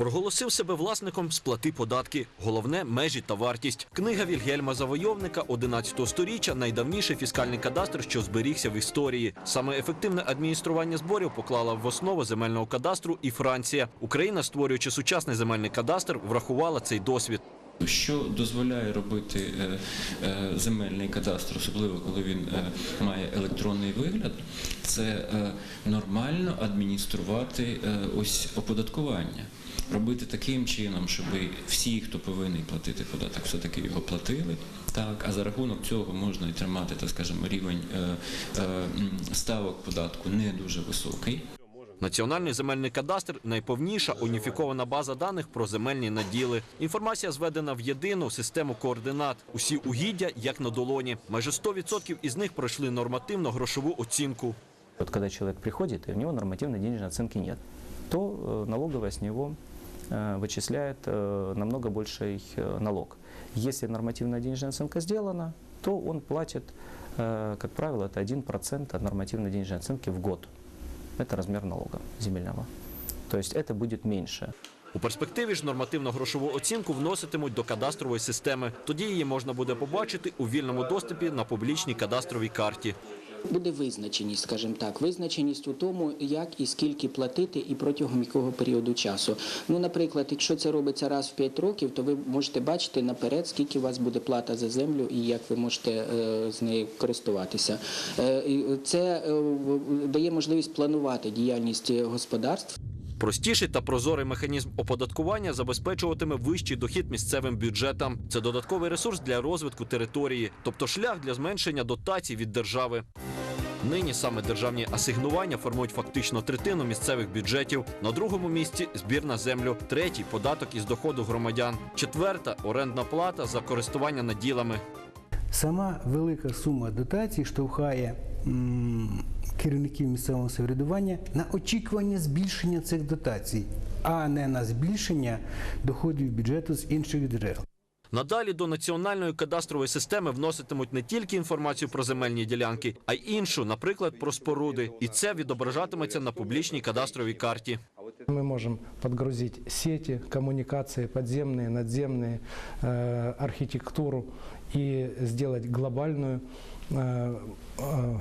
Проголосив себе власником сплати податки. Головне межі та вартість. Книга Вільгельма Завойовника 11 сторіччя найдавніший фіскальний кадастр, що зберігся в історії. Саме ефективне адміністрування зборів поклала в основу земельного кадастру і Франція. Україна, створюючи сучасний земельний кадастр, врахувала цей досвід. Що дозволяє робити е, е, земельний кадастр, особливо коли він е, має електронний вигляд, це нормально адмініструвати ось оподаткування. Робити таким чином, щоб всі, хто повинен платити податок, все-таки його платили. Так, а за рахунок цього можна і тримати, так скажемо, рівень ставок податку не дуже високий. Національний земельний кадастр найповніша уніфікована база даних про земельні наділи. Інформація зведена в єдину систему координат. Усі угіддя як на долоні. Майже 100% із них пройшли нормативно-грошову оцінку. Вот когда человек приходит, и у него нормативной денежной оценки нет, то э, налоговая с него э, вычисляет э, намного больший э, налог. Если нормативная денежная оценка сделана, то он платит, э, как правило, это 1% от нормативной денежной оценки в год. Это размер налога земельного. То есть это будет меньше. У перспективі ж нормативно-грошову оцінку вноситимуть до кадастрової системи. Тоді її можна буде побачити у вільному доступі на публічній кадастровій карті. Буде визначеність, скажімо так, визначеність у тому, як і скільки платити, і протягом якого періоду часу. Ну, наприклад, якщо це робиться раз в 5 років, то ви можете бачити наперед, скільки у вас буде плата за землю і як ви можете е, з нею користуватися. Е, Це е, дає можливість планувати діяльність господарств. Простіший та прозорий механізм оподаткування забезпечуватиме вищий дохід місцевим бюджетам. Це додатковий ресурс для розвитку території, тобто шлях для зменшення дотацій від держави. Нині саме державні асигнування формують фактично третину місцевих бюджетів. На другому місці збір на землю, третій податок із доходу громадян, четверта орендна плата за користування наділами. Сама велика сума дотацій штовхає керівників місцевого самоврядування на очікування збільшення цих дотацій, а не на збільшення доходів бюджету з інших джерел. Надалі до національної кадастрової системи вноситимуть не тільки інформацію про земельні ділянки, а й іншу, наприклад, про споруди. І це відображатиметься на публічній кадастровій карті. Мы можем подгрузить сети, коммуникации подземные, надземные, э, архитектуру и сделать глобальную э, э,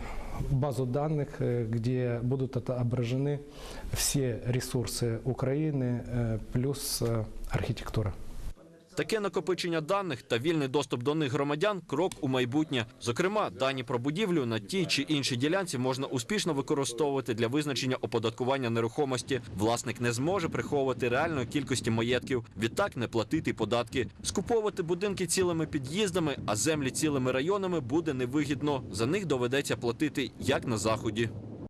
базу данных, э, где будут отображены все ресурсы Украины э, плюс э, архитектура. Таке накопичення даних та вільний доступ до них громадян крок у майбутнє. Зокрема, дані про будівлю на тій чи іншій ділянці можна успішно використовувати для визначення оподаткування нерухомості. Власник не зможе приховувати реальної кількості маєтків, відтак не платити податки. Скуповувати будинки цілими під'їздами, а землі цілими районами буде невигідно. За них доведеться платити як на заході.